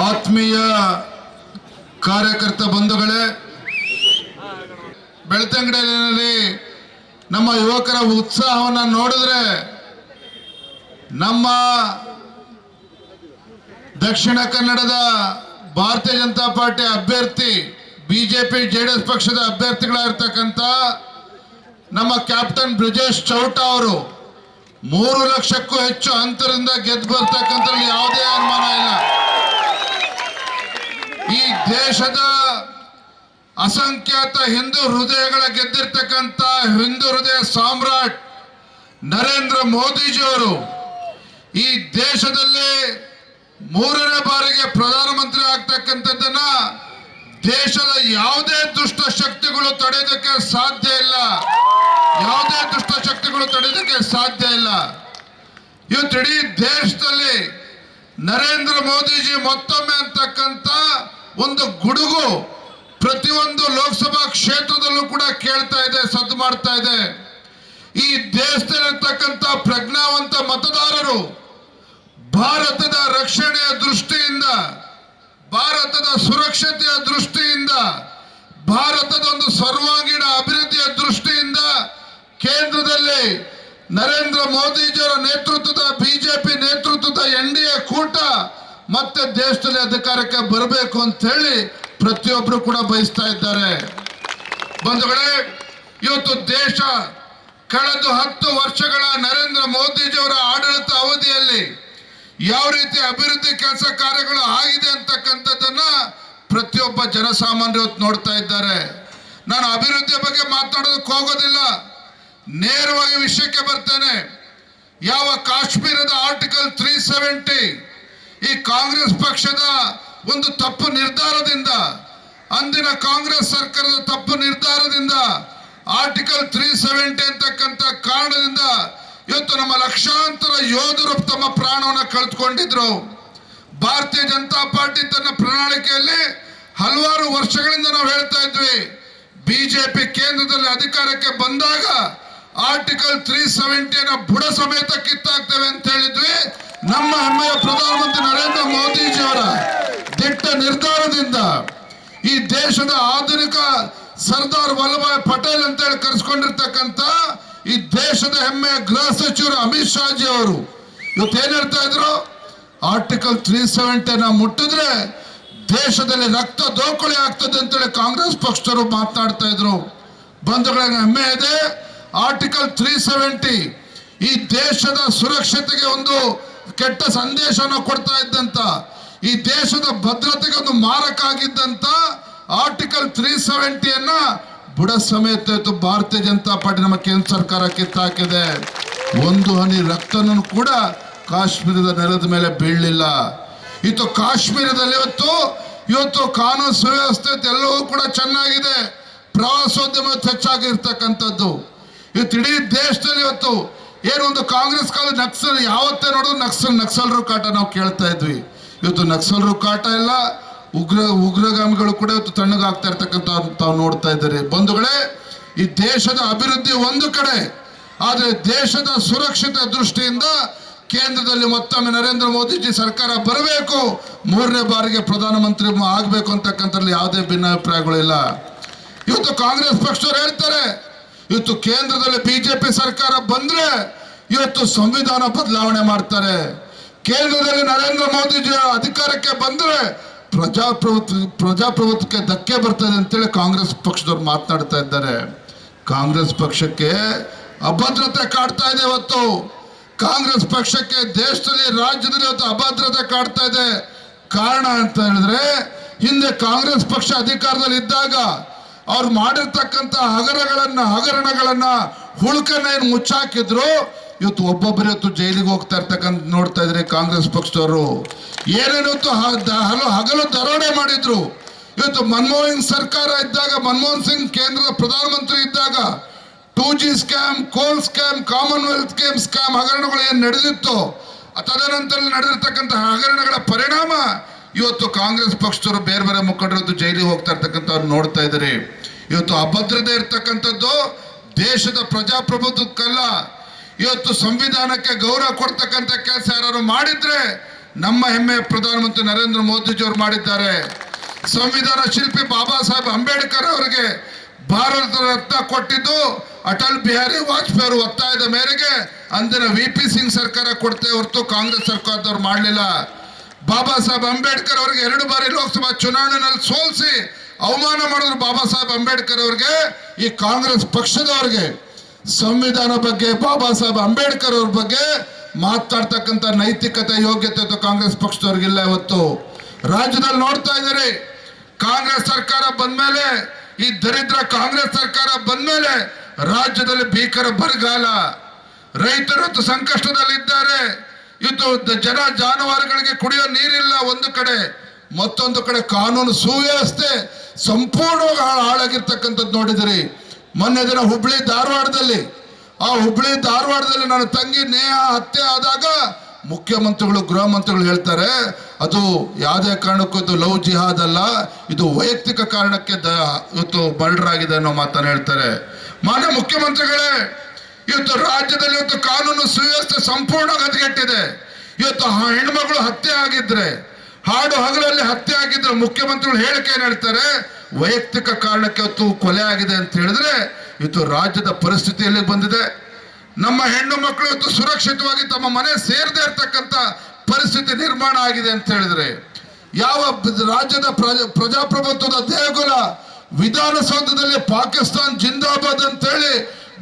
ಆತ್ಮೀಯ ಕಾರ್ಯಕರ್ತ ಬಂಧುಗಳೇ, ಬೆಳ್ತಂಗಡಿಯಲ್ಲಿ ನಮ್ಮ ಯುವಕರ ಉತ್ಸಾಹವನ್ನು ನೋಡಿದ್ರೆ ನಮ್ಮ ದಕ್ಷಿಣ ಕನ್ನಡದ ಭಾರತೀಯ ಜನತಾ ಪಾರ್ಟಿ ಅಭ್ಯರ್ಥಿ, ಬಿಜೆಪಿ ಎಸ್ ಪಕ್ಷದ ಅಭ್ಯರ್ಥಿಗಳಾಗಿರ್ತಕ್ಕಂಥ ನಮ್ಮ ಕ್ಯಾಪ್ಟನ್ ಬ್ರಿಜೇಶ್ ಚೌಟ ಅವರು ಮೂರು ಲಕ್ಷಕ್ಕೂ ಹೆಚ್ಚು ಅಂತರದಿಂದ ಗೆದ್ದು ಬರ್ತಕ್ಕಂಥ ಯಾವುದೇ ಅನುಮಾನ ಇಲ್ಲ. ಈ ದೇಶದ ಅಸಂಖ್ಯಾತ ಹಿಂದೂ ಹೃದಯಗಳ ಗೆದ್ದಿರ್ತಕ್ಕಂಥ ಹಿಂದೂ ಹೃದಯ ಸಾಮ್ರಾಟ್ ನರೇಂದ್ರ ಮೋದಿಜಿಯವರು ಈ ದೇಶದಲ್ಲಿ ಮೂರನೇ ಬಾರಿಗೆ ಪ್ರಧಾನಮಂತ್ರಿ ಆಗ್ತಕ್ಕಂಥದ್ದನ್ನ ದೇಶದ ಯಾವುದೇ ದುಷ್ಟ ಶಕ್ತಿಗಳು ತಡೆಯೋದಕ್ಕೆ ಸಾಧ್ಯ ಇಲ್ಲ. ಯಾವುದೇ ದುಷ್ಟ ಶಕ್ತಿಗಳು ತಡೆಯೋದಕ್ಕೆ ಸಾಧ್ಯ ಇಲ್ಲ. ಇವತ್ತು ಇಡೀ ದೇಶದಲ್ಲಿ ನರೇಂದ್ರ ಮೋದಿಜಿ ಮತ್ತೊಮ್ಮೆ ಅಂತಕ್ಕಂಥ ಒಂದು ಗುಡುಗು ಪ್ರತಿಯೊಂದು ಲೋಕಸಭಾ ಕ್ಷೇತ್ರದಲ್ಲೂ ಕೂಡ ಕೇಳ್ತಾ ಇದೆ, ಸದ್ದು ಮಾಡ್ತಾ ಇದೆ. ಈ ದೇಶದಲ್ಲಿರ್ತಕ್ಕಂಥ ಪ್ರಜ್ಞಾವಂತ ಮತದಾರರು ಭಾರತದ ರಕ್ಷಣೆಯ ದೃಷ್ಟಿಯಿಂದ, ಭಾರತದ ಸುರಕ್ಷತೆಯ ದೃಷ್ಟಿಯಿಂದ, ಭಾರತದ ಒಂದು ಸರ್ವಾಂಗೀಣ ಅಭಿವೃದ್ಧಿಯ ದೃಷ್ಟಿಯಿಂದ ಕೇಂದ್ರದಲ್ಲಿ ನರೇಂದ್ರ ಮೋದಿಜಿಯವರ ನೇತೃತ್ವದ, ಬಿಜೆಪಿ ನೇತೃತ್ವದ ಎನ್ ಡಿ ಎ ಕೂಟ ಮತ್ತೆ ದೇಶದಲ್ಲಿ ಅಧಿಕಾರಕ್ಕೆ ಬರಬೇಕು ಅಂತ ಹೇಳಿ ಪ್ರತಿಯೊಬ್ಬರು ಕೂಡ ಬಯಸ್ತಾ ಇದ್ದಾರೆ. ಬಂಧುಗಳೇ, ಇವತ್ತು ದೇಶ ಕಳೆದ ಹತ್ತು ವರ್ಷಗಳ ನರೇಂದ್ರ ಮೋದಿಜಿಯವರ ಆಡಳಿತ ಅವಧಿಯಲ್ಲಿ ಯಾವ ರೀತಿ ಅಭಿವೃದ್ಧಿ ಕೆಲಸ ಕಾರ್ಯಗಳು ಆಗಿದೆ ಅಂತಕ್ಕಂಥದ್ದನ್ನ ಪ್ರತಿಯೊಬ್ಬ ಜನಸಾಮಾನ್ಯರು ನೋಡ್ತಾ ಇದ್ದಾರೆ. ನಾನು ಅಭಿವೃದ್ಧಿಯ ಬಗ್ಗೆ ಮಾತಾಡೋದಕ್ಕೆ ಹೋಗೋದಿಲ್ಲ. ನೇರವಾಗಿ ವಿಷಯಕ್ಕೆ ಬರ್ತೇನೆ. ಯಾವ ಕಾಶ್ಮೀರದ ಆರ್ಟಿಕಲ್ ತ್ರೀ ಸೆವೆಂಟಿ ಈ ಕಾಂಗ್ರೆಸ್ ಪಕ್ಷದ ಒಂದು ತಪ್ಪು ನಿರ್ಧಾರದಿಂದ, ಅಂದಿನ ಕಾಂಗ್ರೆಸ್ ಸರ್ಕಾರದ ತಪ್ಪು ನಿರ್ಧಾರದಿಂದ ಆರ್ಟಿಕಲ್ ತ್ರೀ ಸೆವೆಂಟಿ ಅಂತಕ್ಕಂಥ ಕಾರಣದಿಂದ ಇವತ್ತು ನಮ್ಮ ಲಕ್ಷಾಂತರ ಯೋಧರು ತಮ್ಮ ಪ್ರಾಣವನ್ನು ಕಳೆದುಕೊಂಡಿದ್ರು. ಭಾರತೀಯ ಜನತಾ ಪಾರ್ಟಿ ತನ್ನ ಪ್ರಣಾಳಿಕೆಯಲ್ಲಿ ಹಲವಾರು ವರ್ಷಗಳಿಂದ ನಾವು ಹೇಳ್ತಾ ಇದ್ವಿ. ಬಿಜೆಪಿ ಕೇಂದ್ರದಲ್ಲಿ ಅಧಿಕಾರಕ್ಕೆ ಬಂದಾಗ ಆರ್ಟಿಕಲ್ ತ್ರೀ ಸೆವೆಂಟಿಯನ್ನು ಬುಡ ಸಮೇತ ಕಿತ್ತಾಕ್ತೇವೆ ಅಂತ ಹೇಳಿದ್ವಿ. ನಮ್ಮ ಹೆಮ್ಮೆಯ ಪ್ರಧಾನಮಂತ್ರಿ ನರೇಂದ್ರ ಮೋದಿಜಿಯವರ ದಿಟ್ಟ ನಿರ್ಧಾರದಿಂದ ಈ ದೇಶದ ಆಧುನಿಕ ಸರ್ದಾರ್ ವಲ್ಲಭಾಯ್ ಪಟೇಲ್ ಅಂತ ಹೇಳಿ ಕರೆಸ್ಕೊಂಡಿರ್ತಕ್ಕಂಥ ಈ ದೇಶದ ಹೆಮ್ಮೆಯ ಗೃಹ ಸಚಿವರು ಅಮಿತ್ ಶಾಜಿ ಅವರು. ಇವತ್ತು ಏನ್ ಹೇಳ್ತಾ ಇದ್ರು? ಆರ್ಟಿಕಲ್ ತ್ರೀ ಸೆವೆಂಟಿನ ಮುಟ್ಟಿದ್ರೆ ದೇಶದಲ್ಲಿ ರಕ್ತ ದೋಕುಳಿ ಆಗ್ತದೆ ಅಂತೇಳಿ ಕಾಂಗ್ರೆಸ್ ಪಕ್ಷದವರು ಮಾತನಾಡ್ತಾ ಇದ್ರು. ಬಂಧುಗಳ ಹೆಮ್ಮೆ ಇದೆ. ಆರ್ಟಿಕಲ್ ತ್ರೀ ಸೆವೆಂಟಿ ಈ ದೇಶದ ಸುರಕ್ಷತೆಗೆ ಒಂದು ಕೆಟ್ಟ ಸಂದೇಶವನ್ನು ಕೊಡ್ತಾ ಇದ್ದಂತ, ಈ ದೇಶದ ಭದ್ರತೆಗೆ ಒಂದು ಮಾರಕ ಆಗಿದ್ದಂತ ಆರ್ಟಿಕಲ್ ತ್ರೀ ಸೆವೆಂಟಿಯನ್ನ ಬುಡ ಸಮೇತ ಭಾರತೀಯ ಜನತಾ ಪಾರ್ಟಿ ನಮ್ಮ ಕೇಂದ್ರ ಸರ್ಕಾರ ಕಿತ್ತಾಕಿದೆ. ಒಂದು ಹನಿ ರಕ್ತನೂ ಕೂಡ ಕಾಶ್ಮೀರದ ನೆಲದ ಮೇಲೆ ಬೀಳಲಿಲ್ಲ. ಇತ್ತು ಕಾಶ್ಮೀರದಲ್ಲಿ ಇವತ್ತು ಇವತ್ತು ಕಾನೂನು ಸುವ್ಯವಸ್ಥೆ ಎಲ್ಲವೂ ಕೂಡ ಚೆನ್ನಾಗಿದೆ. ಪ್ರವಾಸೋದ್ಯಮ ಹೆಚ್ಚಾಗಿರ್ತಕ್ಕಂಥದ್ದು. ಇವತ್ತು ಇಡೀ ದೇಶದಲ್ಲಿ ಇವತ್ತು ಏನು ಒಂದು ಕಾಂಗ್ರೆಸ್ ಕಾಲ ನಕ್ಸಲ್, ಯಾವತ್ತೇ ನೋಡಿದ್ರು ನಕ್ಸಲ್, ನಕ್ಸಲರು ಕಾಟ ನಾವು ಕೇಳ್ತಾ ಇದ್ವಿ. ಇವತ್ತು ನಕ್ಸಲರು ಕಾಟ ಇಲ್ಲ, ಉಗ್ರ, ಉಗ್ರಗಾಮಿಗಳು ಕೂಡ ಇವತ್ತು ತಣ್ಣಗಾಗ್ತಾ ಇರ್ತಕ್ಕಂಥ ತಾವು ನೋಡ್ತಾ ಇದ್ದಾರೆ. ಬಂಧುಗಳೇ, ಈ ದೇಶದ ಅಭಿವೃದ್ಧಿ ಒಂದು ಕಡೆ, ಆದರೆ ದೇಶದ ಸುರಕ್ಷತೆ ದೃಷ್ಟಿಯಿಂದ ಕೇಂದ್ರದಲ್ಲಿ ಮತ್ತೊಮ್ಮೆ ನರೇಂದ್ರ ಮೋದಿಜಿ ಸರ್ಕಾರ ಬರಬೇಕು, ಮೂರನೇ ಬಾರಿಗೆ ಪ್ರಧಾನಮಂತ್ರಿ ಆಗಬೇಕು ಅಂತಕ್ಕಂಥದ್ರಲ್ಲಿ ಯಾವುದೇ ಭಿನ್ನಾಭಿಪ್ರಾಯಗಳಿಲ್ಲ ಇವತ್ತು ಕಾಂಗ್ರೆಸ್ ಪಕ್ಷದವರು ಹೇಳ್ತಾರೆ ಇವತ್ತು ಕೇಂದ್ರದಲ್ಲಿ ಬಿಜೆಪಿ ಸರ್ಕಾರ ಬಂದ್ರೆ ಇವತ್ತು ಸಂವಿಧಾನ ಬದಲಾವಣೆ ಮಾಡ್ತಾರೆ. ಕೇಂದ್ರದಲ್ಲಿ ನರೇಂದ್ರ ಮೋದಿಜಿ ಅಧಿಕಾರಕ್ಕೆ ಬಂದ್ರೆ ಪ್ರಜಾಪ್ರಭುತ್ವ, ಪ್ರಜಾಪ್ರಭುತ್ವಕ್ಕೆ ಧಕ್ಕೆ ಬರ್ತದೆ ಅಂತೇಳಿ ಕಾಂಗ್ರೆಸ್ ಪಕ್ಷದವ್ರು ಮಾತನಾಡ್ತಾ ಇದ್ದಾರೆ. ಕಾಂಗ್ರೆಸ್ ಪಕ್ಷಕ್ಕೆ ಅಭದ್ರತೆ ಕಾಡ್ತಾ ಇದೆ ಇವತ್ತು. ಕಾಂಗ್ರೆಸ್ ಪಕ್ಷಕ್ಕೆ ದೇಶದಲ್ಲಿ, ರಾಜ್ಯದಲ್ಲಿ ಇವತ್ತು ಅಭದ್ರತೆ ಕಾಡ್ತಾ ಇದೆ. ಕಾರಣ ಅಂತ ಹೇಳಿದ್ರೆ, ಹಿಂದೆ ಕಾಂಗ್ರೆಸ್ ಪಕ್ಷ ಅಧಿಕಾರದಲ್ಲಿ ಇದ್ದಾಗ ಅವ್ರು ಮಾಡಿರ್ತಕ್ಕಂಥ ಹಗರಣಗಳನ್ನ ಹಗರಣಗಳನ್ನ ಹುಳುಕನ್ನ ಏನು ಮುಚ್ಚಾಕಿದ್ರು, ಇವತ್ತು ಒಬ್ಬೊಬ್ಬರಿವತ್ತು ಜೈಲಿಗೆ ಹೋಗ್ತಾ ಇರ್ತಕ್ಕಂಥ ನೋಡ್ತಾ ಇದ್ರೆ ಕಾಂಗ್ರೆಸ್ ಪಕ್ಷದವರು, ಏನೇನು ಹಲೋ ಹಗಲು ದರೋಡೆ ಮಾಡಿದ್ರು. ಇವತ್ತು ಮನಮೋಹನ್ ಸರ್ಕಾರ ಇದ್ದಾಗ, ಮನಮೋಹನ್ ಸಿಂಗ್ ಕೇಂದ್ರದ ಪ್ರಧಾನಮಂತ್ರಿ ಇದ್ದಾಗ, two G scam, coal scam, Commonwealth game scam ಹಗರಣಗಳು ಏನು ನಡೆದಿತ್ತು ತದನಂತರ ನಡೆದಿರ್ತಕ್ಕಂಥ ಹಗರಣಗಳ ಪರಿಣಾಮ ಇವತ್ತು ಕಾಂಗ್ರೆಸ್ ಪಕ್ಷದವರು ಬೇರೆ ಬೇರೆ ಮುಖಂಡರದ್ದು ಜೈಲಿಗೆ ಹೋಗ್ತಾ ಇರ್ತಕ್ಕಂಥವ್ರು ನೋಡ್ತಾ ಇದ್ದಾರೆ. ಇವತ್ತು ಅಭದ್ರತೆ ಇರ್ತಕ್ಕಂಥದ್ದು ದೇಶದ ಪ್ರಜಾಪ್ರಭುತ್ವಕ್ಕಲ್ಲ. ಇವತ್ತು ಸಂವಿಧಾನಕ್ಕೆ ಗೌರವ ಕೊಡ್ತಕ್ಕಂಥ ಕೆಲಸ ಯಾರು ಮಾಡಿದ್ರೆ ನಮ್ಮ ಹೆಮ್ಮೆ ಪ್ರಧಾನಮಂತ್ರಿ ನರೇಂದ್ರ ಮೋದಿಜಿಯವರು ಮಾಡಿದ್ದಾರೆ. ಸಂವಿಧಾನ ಶಿಲ್ಪಿ ಬಾಬಾ ಸಾಹೇಬ್ ಅಂಬೇಡ್ಕರ್ ಅವರಿಗೆ ಭಾರತ ರತ್ನ ಕೊಟ್ಟಿದ್ದು ಅಟಲ್ ಬಿಹಾರಿ ವಾಜಪೇಯಿ ಅವರು ಒತ್ತಾಯದ ಮೇರೆಗೆ ಅಂದಿನ ವಿ ಪಿ ಸಿಂಗ್ ಸರ್ಕಾರ ಕೊಡ್ತೇ ಹೊರತು ಕಾಂಗ್ರೆಸ್ ಸರ್ಕಾರದವ್ರು ಮಾಡಲಿಲ್ಲ. ಬಾಬಾ ಸಾಹೇಬ್ ಅಂಬೇಡ್ಕರ್ ಅವರಿಗೆ ಎರಡು ಬಾರಿ ಲೋಕಸಭಾ ಚುನಾವಣೆಯಲ್ಲಿ ಸೋಲಿಸಿ ಅವಮಾನ ಮಾಡಿದ್ರು ಬಾಬಾ ಸಾಹೇಬ್ ಅಂಬೇಡ್ಕರ್ ಅವ್ರಿಗೆ, ಈ ಕಾಂಗ್ರೆಸ್ ಪಕ್ಷದವ್ರಿಗೆ. ಸಂವಿಧಾನ ಬಗ್ಗೆ, ಬಾಬಾ ಸಾಹೇಬ್ ಅಂಬೇಡ್ಕರ್ ಅವ್ರ ಬಗ್ಗೆ ಮಾತಾಡ್ತಕ್ಕಂಥ ನೈತಿಕತೆ, ಯೋಗ್ಯತೆ ಕಾಂಗ್ರೆಸ್ ಪಕ್ಷದವ್ರಿಗಿಲ್ಲ ಇವತ್ತು. ರಾಜ್ಯದಲ್ಲಿ ನೋಡ್ತಾ ಇದ್ದೀರಿ, ಕಾಂಗ್ರೆಸ್ ಸರ್ಕಾರ ಬಂದ್ಮೇಲೆ, ಈ ದರಿದ್ರ ಕಾಂಗ್ರೆಸ್ ಸರ್ಕಾರ ಬಂದ್ಮೇಲೆ ರಾಜ್ಯದಲ್ಲಿ ಭೀಕರ ಬರಗಾಲ. ರೈತರು ಸಂಕಷ್ಟದಲ್ಲಿದ್ದಾರೆ ಇವತ್ತು ದ- ಜನ ಜಾನುವಾರುಗಳಿಗೆ ಕುಡಿಯೋ ನೀರಿಲ್ಲ ಒಂದು ಕಡೆ, ಮತ್ತೊಂದು ಕಡೆ ಕಾನೂನು ಸುವ್ಯವಸ್ಥೆ ಸಂಪೂರ್ಣವಾಗಿ ಹಾಳು ಹಾಳಾಗಿರ್ತಕ್ಕಂಥದ್ದು ನೋಡಿದಿರಿ. ಮೊನ್ನೆ ದಿನ ಹುಬ್ಳಿ ಧಾರವಾಡದಲ್ಲಿ, ಆ ಹುಬ್ಳಿ ಧಾರವಾಡದಲ್ಲಿ ನನ್ನ ತಂಗಿ ನೇಹ ಹತ್ಯೆ ಆದಾಗ ಮುಖ್ಯಮಂತ್ರಿಗಳು, ಗೃಹ ಮಂತ್ರಿಗಳು ಹೇಳ್ತಾರೆ, ಅದು ಯಾವುದೇ ಕಾರಣಕ್ಕೂ ಇದು ಲವ್ ಜಿಹಾದ್ ಅಲ್ಲ, ಇದು ವೈಯಕ್ತಿಕ ಕಾರಣಕ್ಕೆ ದ ಇವತ್ತು ಮರ್ಡರ್ ಆಗಿದೆ ಅನ್ನೋ ಮಾತನ್ನು ಹೇಳ್ತಾರೆ. ಮಾನ್ಯ ಮುಖ್ಯಮಂತ್ರಿಗಳೇ ಇವತ್ತು ರಾಜ್ಯದಲ್ಲಿ ಇವತ್ತು ಕಾನೂನು ಸುವ್ಯವಸ್ಥೆ ಸಂಪೂರ್ಣ ಗತಿಗೆಟ್ಟಿದೆ ಇವತ್ತು ಹೆಣ್ಮಗಳು ಹತ್ಯೆ ಆಗಿದ್ರೆ, ಹಾಡು ಹಗಲಲ್ಲಿ ಹತ್ಯೆ ಆಗಿದ್ರೆ ಮುಖ್ಯಮಂತ್ರಿಗಳು ಹೇಳಿಕೆ ಏನ್ ಹೇಳ್ತಾರೆ, ವೈಯಕ್ತಿಕ ಕಾರಣಕ್ಕೆ ಇವತ್ತು ಕೊಲೆ ಆಗಿದೆ ಅಂತ ಹೇಳಿದ್ರೆ ಇವತ್ತು ರಾಜ್ಯದ ಪರಿಸ್ಥಿತಿಯಲ್ಲಿ ಬಂದಿದೆ? ನಮ್ಮ ಹೆಣ್ಣು ಮಕ್ಕಳು ಇವತ್ತು ಸುರಕ್ಷಿತವಾಗಿ ತಮ್ಮ ಮನೆ ಸೇರದೇ ಇರ್ತಕ್ಕಂಥ ಪರಿಸ್ಥಿತಿ ನಿರ್ಮಾಣ ಆಗಿದೆ ಅಂತ ಹೇಳಿದ್ರೆ, ಯಾವ ರಾಜ್ಯದ ಪ್ರಜಾ, ಪ್ರಜಾಪ್ರಭುತ್ವದ ದೇಗುಲ ವಿಧಾನಸೌಧದಲ್ಲಿ ಪಾಕಿಸ್ತಾನ್ ಜಿಂದಾಬಾದ್ ಅಂತೇಳಿ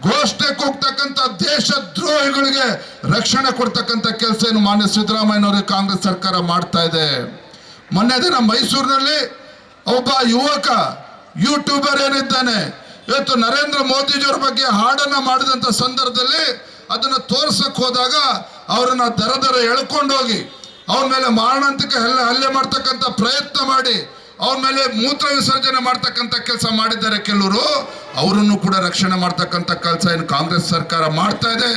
ಘೋಷಣೆ ಕೂಗ್ತಕ್ಕಂಥ ದೇಶ ದ್ರೋಹಿಗಳಿಗೆ ರಕ್ಷಣೆ ಕೊಡ್ತಕ್ಕಂಥ ಕೆಲಸ ಏನು ಮಾನ್ಯ ಸಿದ್ದರಾಮಯ್ಯನವರಿಗೆ ಕಾಂಗ್ರೆಸ್ ಸರ್ಕಾರ ಮಾಡ್ತಾ ಇದೆ. ಮೊನ್ನೆ ದಿನ ಮೈಸೂರಿನಲ್ಲಿ ಒಬ್ಬ ಯುವಕ ಯೂಟ್ಯೂಬರ್ ಏನಿದ್ದಾನೆ, ಇವತ್ತು ನರೇಂದ್ರ ಮೋದಿಜಿಯವ್ರ ಬಗ್ಗೆ ಹಾಡನ್ನ ಮಾಡಿದಂಥ ಸಂದರ್ಭದಲ್ಲಿ ಅದನ್ನ ತೋರ್ಸಕ್ ಹೋದಾಗ ಅವರನ್ನ ದರ ದರ ಎಳ್ಕೊಂಡೋಗಿ ಅವನ ಮೇಲೆ ಮಾರಣಾಂತಿಕ ಹಲ್ಲೆ ಹಲ್ಲೆ ಮಾಡ್ತಕ್ಕಂಥ ಪ್ರಯತ್ನ ಮಾಡಿ ಅವನ ಮೇಲೆ ಮೂತ್ರ ವಿಸರ್ಜನೆ ಮಾಡ್ತಕ್ಕಂಥ ಕೆಲಸ ಮಾಡಿದ್ದಾರೆ ಕೆಲವರು, ಅವರನ್ನು ಕೂಡ ರಕ್ಷಣೆ ಮಾಡ್ತಕ್ಕಂಥ ಕೆಲಸ ಏನು ಕಾಂಗ್ರೆಸ್ ಸರ್ಕಾರ ಮಾಡ್ತಾ ಇದೆ.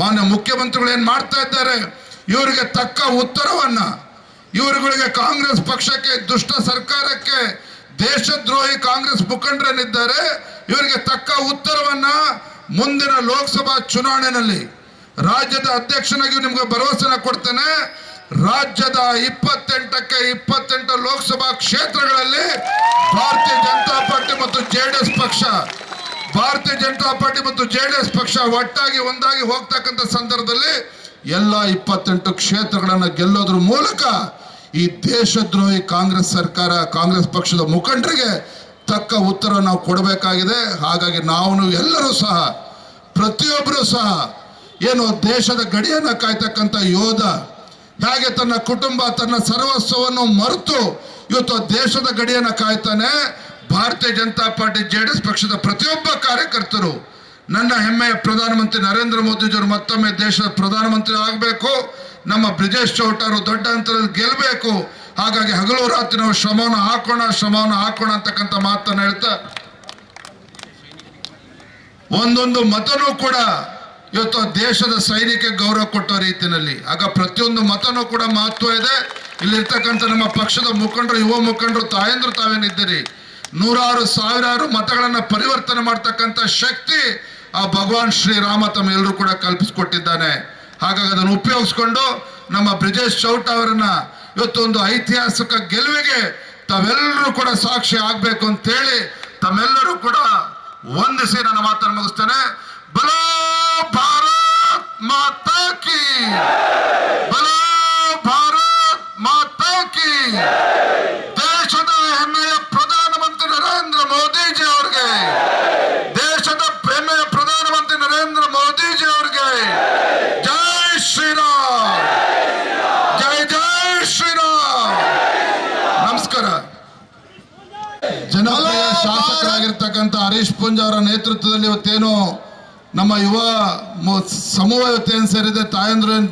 ಮಾನ್ಯ ಮುಖ್ಯಮಂತ್ರಿಗಳು ಏನು ಮಾಡ್ತಾ ಇದ್ದಾರೆ? ಇವರಿಗೆ ತಕ್ಕ ಉತ್ತರವನ್ನು, ಇವರುಗಳಿಗೆ ಕಾಂಗ್ರೆಸ್ ಪಕ್ಷಕ್ಕೆ, ದುಷ್ಟ ಸರ್ಕಾರಕ್ಕೆ, ದೇಶದ್ರೋಹಿ ಕಾಂಗ್ರೆಸ್ ಮುಖಂಡರೇನಿದ್ದಾರೆ ಇವರಿಗೆ ತಕ್ಕ ಉತ್ತರವನ್ನು ಮುಂದಿನ ಲೋಕಸಭಾ ಚುನಾವಣೆಯಲ್ಲಿ, ರಾಜ್ಯದ ಅಧ್ಯಕ್ಷನಾಗಿ ನಿಮಗೆ ಭರವಸೆನ ಕೊಡ್ತೇನೆ. ರಾಜ್ಯದ ಇಪ್ಪತ್ತೆಂಟಕ್ಕೆ ಇಪ್ಪತ್ತೆಂಟು ಲೋಕಸಭಾ ಕ್ಷೇತ್ರಗಳಲ್ಲಿ ಭಾರತೀಯ ಜನತಾ ಪಾರ್ಟಿ ಮತ್ತು ಜೆಡಿಎಸ್ ಪಕ್ಷ. ಭಾರತೀಯ ಜನತಾ ಪಾರ್ಟಿ ಮತ್ತು ಜೆಡಿಎಸ್ ಪಕ್ಷ ಒಟ್ಟಾಗಿ ಒಂದಾಗಿ ಹೋಗ್ತಕ್ಕಂಥ ಸಂದರ್ಭದಲ್ಲಿ ಎಲ್ಲ ಇಪ್ಪತ್ತೆಂಟು ಕ್ಷೇತ್ರಗಳನ್ನು ಗೆಲ್ಲೋದ್ರ ಮೂಲಕ ಈ ದೇಶದ್ರೋಹಿ ಕಾಂಗ್ರೆಸ್ ಸರ್ಕಾರ, ಕಾಂಗ್ರೆಸ್ ಪಕ್ಷದ ಮುಖಂಡರಿಗೆ ತಕ್ಕ ಉತ್ತರ ನಾವು ಕೊಡಬೇಕಾಗಿದೆ. ಹಾಗಾಗಿ ನಾವು ಎಲ್ಲರೂ ಸಹ ಪ್ರತಿಯೊಬ್ಬರೂ ಸಹ, ಏನು ದೇಶದ ಗಡಿಯನ್ನು ಕಾಯ್ತಕ್ಕಂಥ ಯೋಧ ಹೇಗೆ ತನ್ನ ಕುಟುಂಬ, ತನ್ನ ಸರ್ವಸ್ವವನ್ನು ಮರೆತು ಇವತ್ತು ದೇಶದ ಗಡಿಯನ್ನು ಕಾಯ್ತಾನೆ, ಭಾರತೀಯ ಜನತಾ ಪಾರ್ಟಿ ಜೆ ಪಕ್ಷದ ಪ್ರತಿಯೊಬ್ಬ ಕಾರ್ಯಕರ್ತರು. ನನ್ನ ಹೆಮ್ಮೆಯ ಪ್ರಧಾನಮಂತ್ರಿ ನರೇಂದ್ರ ಮೋದಿಜಿಯವರು ಮತ್ತೊಮ್ಮೆ ದೇಶದ ಪ್ರಧಾನಮಂತ್ರಿ ಆಗಬೇಕು. ನಮ್ಮ ಬ್ರಿಜೇಶ್ ಚೌಟರು ದೊಡ್ಡ ಅಂತರದಲ್ಲಿ ಗೆಲ್ಲಬೇಕು ಹಾಗಾಗಿ ಹಗಲು ರಾತ್ರಿ ನಾವು ಶ್ರಮವನ್ನು ಹಾಕೋಣ ಶ್ರಮವನ್ನು ಹಾಕೋಣ ಅಂತಕ್ಕಂಥ ಮಾತನ್ನು ಹೇಳ್ತಾ, ಒಂದೊಂದು ಮತನೂ ಕೂಡ ಇವತ್ತು ದೇಶದ ಸೈನಿಕ ಗೌರವ ಕೊಟ್ಟ ರೀತಿಯಲ್ಲಿ, ಆಗ ಪ್ರತಿಯೊಂದು ಮತನೂ ಕೂಡ ಮಹತ್ವ ಇದೆ. ಇಲ್ಲಿರ್ತಕ್ಕಂಥ ನಮ್ಮ ಪಕ್ಷದ ಮುಖಂಡರು, ಯುವ ಮುಖಂಡರು, ತಾಯಂದ್ರು ತಾವೇನಿದ್ದೀರಿ? ನೂರಾರು, ಸಾವಿರಾರು ಮತಗಳನ್ನು ಪರಿವರ್ತನೆ ಮಾಡ್ತಕ್ಕಂಥ ಶಕ್ತಿ ಆ ಭಗವಾನ್ ಶ್ರೀರಾಮ ತಮ್ಮ ಎಲ್ಲರೂ ಕೂಡ ಕಲ್ಪಿಸಿಕೊಟ್ಟಿದ್ದಾನೆ. ಹಾಗಾಗಿ ಅದನ್ನು ಉಪಯೋಗಿಸ್ಕೊಂಡು ನಮ್ಮ ಬ್ರಿಜೇಶ್ ಚೌಟ ಅವರನ್ನ ಇವತ್ತು ಒಂದು ಐತಿಹಾಸಿಕ ಗೆಲುವಿಗೆ ತಾವೆಲ್ಲರೂ ಕೂಡ ಸಾಕ್ಷಿ ಆಗ್ಬೇಕು ಅಂತೇಳಿ ತಮ್ಮೆಲ್ಲರೂ ಕೂಡ ವಂದಿಸಿ ನನ್ನ ಮಾತನ್ನು ಮುಗಿಸ್ತೇನೆ. ಬಲೋ ಭಾರತ್ ಮಾತಾ ಕಿ बोलो ಭಾರತ್ ಮಾತಾ ಕಿ ದೇಶದ ಹೆಮ್ಮೆಯ ಪ್ರಧಾನಮಂತ್ರಿ ನರೇಂದ್ರ ಮೋದಿಜಿ ಅವರಿಗೆ, ದೇಶದ ಹೆಮ್ಮೆಯ ಪ್ರಧಾನಮಂತ್ರಿ ನರೇಂದ್ರ ಮೋದಿಜಿ ಅವರಿಗೆ, ಜೈ ಶ್ರೀರಾಮ್, ಜೈ ಜೈ ಶ್ರೀರಾಮ್. ನಮಸ್ಕಾರ. ಜನಪ್ರಿಯ ಶಾಸಕರಾಗಿರ್ತಕ್ಕಂಥ ಹರೀಶ್ ಪುಂಜ್ ಅವರ ನೇತೃತ್ವದಲ್ಲಿ ಇವತ್ತೇನು ನಮ್ಮ ಯುವ ಸಮೂಹ ಸೇರಿದ ಸೇರಿದೆ, ತಾಯಂದ್ರು ಏನು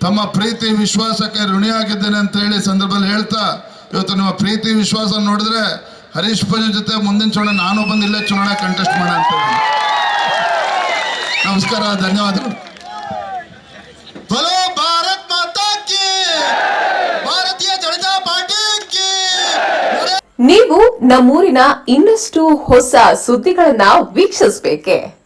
ತಮ್ಮ ಪ್ರೀತಿ, ವಿಶ್ವಾಸಕ್ಕೆ ಋಣಿಯಾಗಿದ್ದೇನೆ ಅಂತ ಹೇಳಿ ಸಂದರ್ಭದಲ್ಲಿ ಹೇಳ್ತಾ, ಇವತ್ತು ನಿಮ್ಮ ಪ್ರೀತಿ, ವಿಶ್ವಾಸ ನೋಡಿದ್ರೆ ಹರೀಶ್ ಪೂಜೆ ಜೊತೆ ಮುಂದಿನ ಚುನಾವಣೆ, ನಾನು ಬಂದಿಲ್ಲ ಇಲ್ಲೇ ಚುನಾವಣೆ ಕಂಟೆಸ್ಟ್ ಮಾಡೋಣ ಅಂತ ಹೇಳಿ. ನಮಸ್ಕಾರ, ಧನ್ಯವಾದಗಳು. ನೀವು ನಮ್ಮೂರಿನ ಇನ್ನಷ್ಟು ಹೊಸ ಸುದ್ದಿಗಳನ್ನ ವೀಕ್ಷಿಸಬೇಕೆ?